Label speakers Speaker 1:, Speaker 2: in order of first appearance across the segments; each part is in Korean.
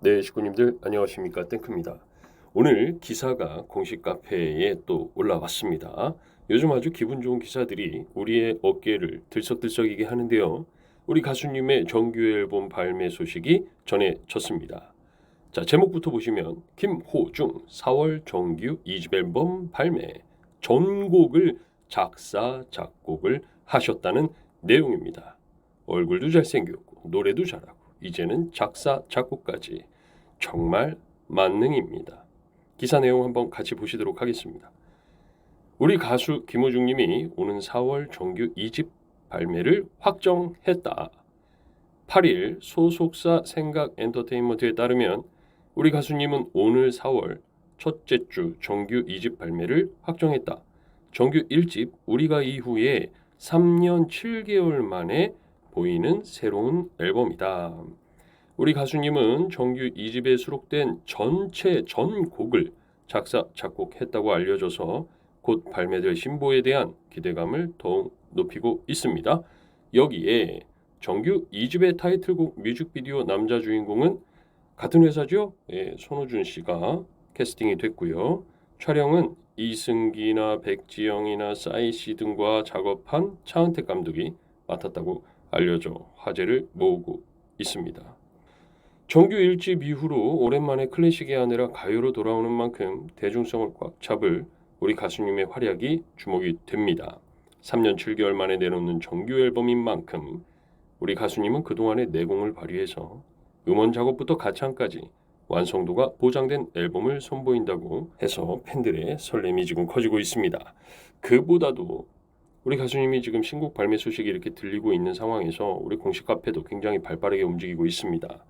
Speaker 1: 네, 식구님들 안녕하십니까 땡크입니다. 오늘 기사가 공식 카페에 또 올라왔습니다. 요즘 아주 기분 좋은 기사들이 우리의 어깨를 들썩들썩이게 하는데요. 우리 가수님의 정규 앨범 발매 소식이 전해졌습니다. 자 제목부터 보시면 김호중 4월 정규 2집 앨범 발매 전곡을 작사 작곡을 하셨다는 내용입니다. 얼굴도 잘생겼고 노래도 잘하고 이제는 작사 작곡까지 정말 만능입니다. 기사 내용 한번 같이 보시도록 하겠습니다. 우리 가수 김호중 님이 오는 4월 정규 2집 발매를 확정했다. 8일 소속사 생각 엔터테인먼트에 따르면 우리 가수님은 오늘 4월 첫째 주 정규 2집 발매를 확정했다. 정규 1집 우리가 이후에 3년 7개월 만에 보이는 새로운 앨범이다. 우리 가수님은 정규 2집에 수록된 전체 전곡을 작사 작곡했다고 알려져서 곧 발매될 신보에 대한 기대감을 더욱 높이고 있습니다. 여기에 정규 2집의 타이틀곡 뮤직비디오 남자 주인공은 같은 회사죠. 예, 손호준 씨가 캐스팅이 됐고요. 촬영은 이승기나 백지영이나 싸이 씨 등과 작업한 차은택 감독이 맡았다고 알려져 화제를 모으고 있습니다. 정규 1집 이후로 오랜만에 클래식이 아니라 가요로 돌아오는 만큼 대중성을 꽉 잡을 우리 가수님의 활약이 주목이 됩니다. 3년 7개월 만에 내놓는 정규 앨범인 만큼 우리 가수님은 그동안의 내공을 발휘해서 음원 작업부터 가창까지 완성도가 보장된 앨범을 선보인다고 해서 팬들의 설렘이 지금 커지고 있습니다. 그보다도 우리 가수님이 지금 신곡 발매 소식이 이렇게 들리고 있는 상황에서 우리 공식 카페도 굉장히 발빠르게 움직이고 있습니다.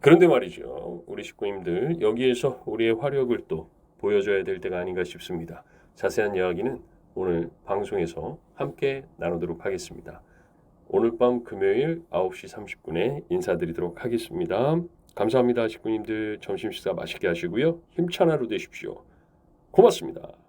Speaker 1: 그런데 말이죠. 우리 식구님들 여기에서 우리의 화력을 또 보여줘야 될 때가 아닌가 싶습니다. 자세한 이야기는 오늘 방송에서 함께 나누도록 하겠습니다. 오늘 밤 금요일 9시 30분에 인사드리도록 하겠습니다. 감사합니다, 식구님들. 점심 식사 맛있게 하시고요. 힘찬 하루 되십시오. 고맙습니다.